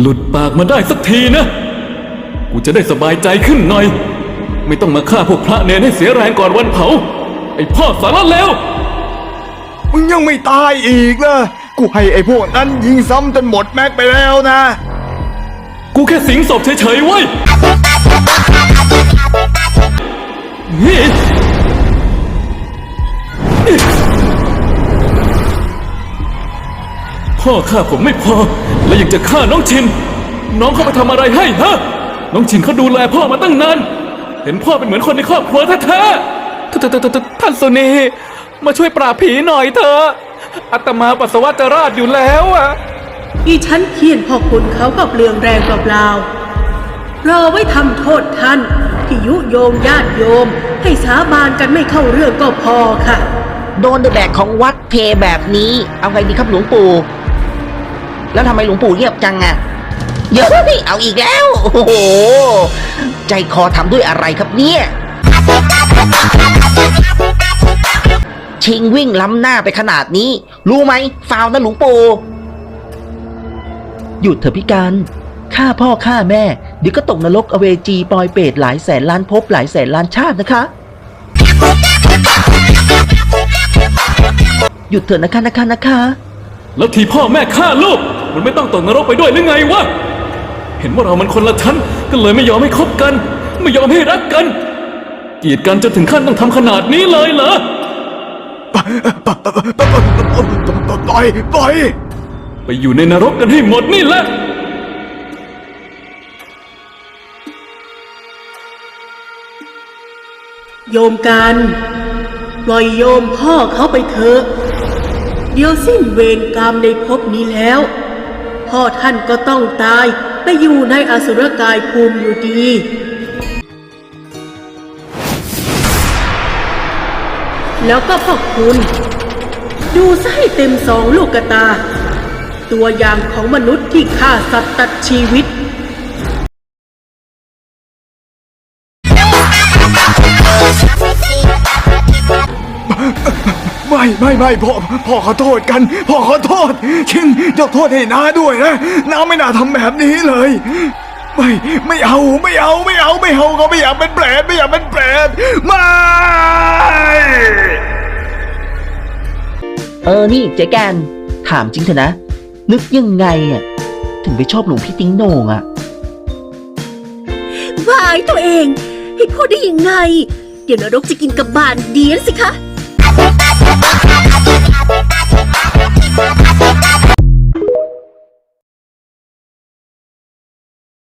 หลุดปากมาได้สักทีนะ กูจะได้สบายใจขึ้นหน่อย ไม่ต้องมาฆ่าพวกพระเนรให้เสียแรงก่อนวันเผา ไอ้พ่อสารเลวมึงยังไม่ตายอีกนะกูให้ไอ้พวกนั้นยิงซ้ำจนหมดแม็กไปแล้วนะ กูแค่สิงศพเฉยๆเว้ย พ่อฆ่าผมไม่พอ แล้วยังจะฆ่าน้องชิน น้องเขาไปทำอะไรให้ฮะ น้องชินเขาดูแลพ่อมาตั้งนาน เห็นพ่อเป็นเหมือนคนในครอบครัวแท้ๆท่านท่านท่านท่านสุนีมาช่วยปราบผีหน่อยเถอะอาตมาปัสสาวะจะราดอยู่แล้วอะอีฉันเคียนพ่อคุณเขากับเปลืองแรงเปล่าๆรอไว้ทำโทษท่านที่ยุโยงญาติโยม ให้สาบานกันไม่เข้าเรื่องก็พอค่ะ โดนเดอะแบกของวัดเทแบบนี้ เอาไงดีครับหลวงปู่ แล้วทำไมหลวงปู่เงียบจังอะเดี๋ยวนี่เอาอีกแล้ว โอ้โห ใจคอทำด้วยอะไรครับเนี่ยชิงวิ่งล้ำหน้าไปขนาดนี้ รู้ไหมฟาวนะหลวงปู่หยุดเถอะพี่การฆ่าพ่อฆ่าแม่ เดี๋ยวก็ตกนรกอเวจีปลอยเปรตหลายแสนล้านภพหลายแสนล้านชาตินะคะ หยุดเถอะนะคะนะคะนะคะ แล้วที่พ่อแม่ฆ่าลูก มันไม่ต้องตกนรกไปด้วยหรือไงวะ เห็นว่าเรามันคนละชั้น ก็เลยไม่ยอมให้คบกัน ไม่ยอมให้รักกัน เกลียดกันจนถึงขั้นต้องทำขนาดนี้เลยเหรอ ปล่อย ปล่อย ไปอยู่ในนรกกันให้หมดนี่แหละ โยมกัน ปล่อยโยมพ่อเขาไปเถอะ เดียวสิ้นเวรกรรมในภพนี้แล้ว พ่อท่านก็ต้องตายไปอยู่ในอสุรกายภูมิอยู่ดี แล้วก็พ่อคุณ ดูซะให้เต็มสองลูกกระตา ตัวอย่างของมนุษย์ที่ฆ่าสัตว์ตัดชีวิต ไม่ไม่ไม่พ่อพ่อขอโทษกัน พ่อขอโทษชิงยกโทษให้น้าด้วยนะน้าไม่น่าทำแบบนี้เลย ไม่ไม่เอาไม่เอาไม่เอาไม่เอาก็ไม่อยากเป็นแปรตไม่อยากเป็นแปรตไม่เออนี่เจ๊แกนถามจริงเถอะนะ นึกยังไงอะถึงไปชอบหลวงพี่ติ้งโหน่งอะวายตัวเอง ให้พูดได้ยังไง เดี๋ยวนรกจะกินกับบานเดียนสิคะ Thank you.